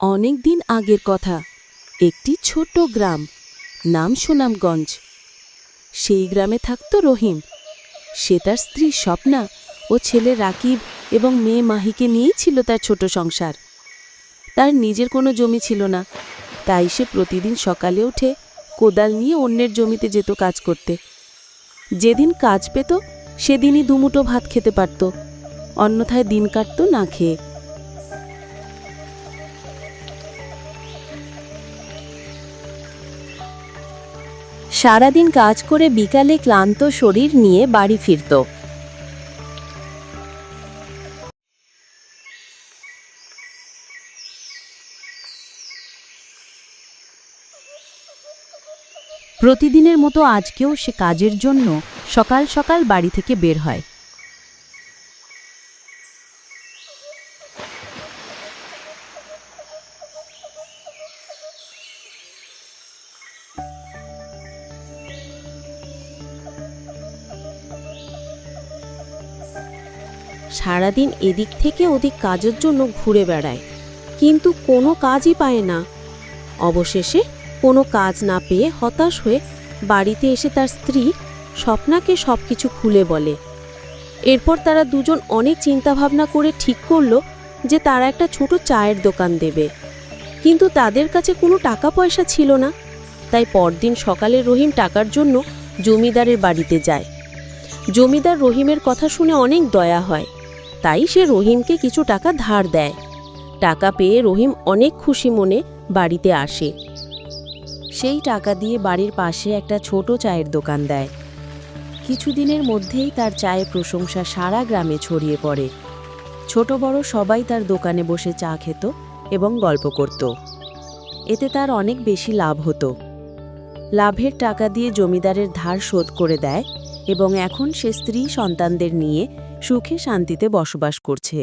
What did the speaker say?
অনেক দিন আগের কথা। একটি ছোট গ্রাম, নাম সুনামগঞ্জ। সেই গ্রামে থাকত রহিম। সে তার স্ত্রী স্বপ্না ও ছেলে রাকিব এবং মেয়ে মাহিকে নিয়েই ছিল তার ছোট সংসার। তার নিজের কোনো জমি ছিল না, তাই সে প্রতিদিন সকালে উঠে কোদাল নিয়ে অন্যের জমিতে যেত কাজ করতে। যেদিন কাজ পেত, সেদিনই দুমুটো ভাত খেতে পারত। অন্যথায় দিন কাটত না খেয়ে। সারাদিন কাজ করে বিকালে ক্লান্ত শরীর নিয়ে বাড়ি ফিরত। প্রতিদিনের মতো আজকেও সে কাজের জন্য সকাল সকাল বাড়ি থেকে বের হয়। সারাদিন এদিক থেকে ওদিক কাজের জন্য ঘুরে বেড়ায়। কিন্তু কোনো কাজই পায় না। অবশেষে কোনো কাজ না পেয়ে হতাশ হয়ে বাড়িতে এসে তার স্ত্রী স্বপ্নাকে সব কিছু খুলে বলে। এরপর তারা দুজন অনেক চিন্তাভাবনা করে ঠিক করল যে তারা একটা ছোট চায়ের দোকান দেবে। কিন্তু তাদের কাছে কোনো টাকা পয়সা ছিল না। তাই পরদিন সকালে রহিম টাকার জন্য জমিদারের বাড়িতে যায়। জমিদার রহিমের কথা শুনে অনেক দয়া হয়। তাই সে রহিমকে কিছু টাকা ধার দেয়। টাকা পেয়ে রহিম অনেক খুশি মনে বাড়িতে আসে। সেই টাকা দিয়ে বাড়ির পাশে একটা ছোট চায়ের দোকান দেয়। কিছুদিনের মধ্যেই তার চায়ের প্রশংসা সারা গ্রামে ছড়িয়ে পড়ে। ছোট বড় সবাই তার দোকানে বসে চা খেত এবং গল্প করত। এতে তার অনেক বেশি লাভ হতো। লাভের টাকা দিয়ে জমিদারের ধার শোধ করে দেয় এবং এখন সে স্ত্রী সন্তানদের নিয়ে সুখে শান্তিতে বসবাস করছে।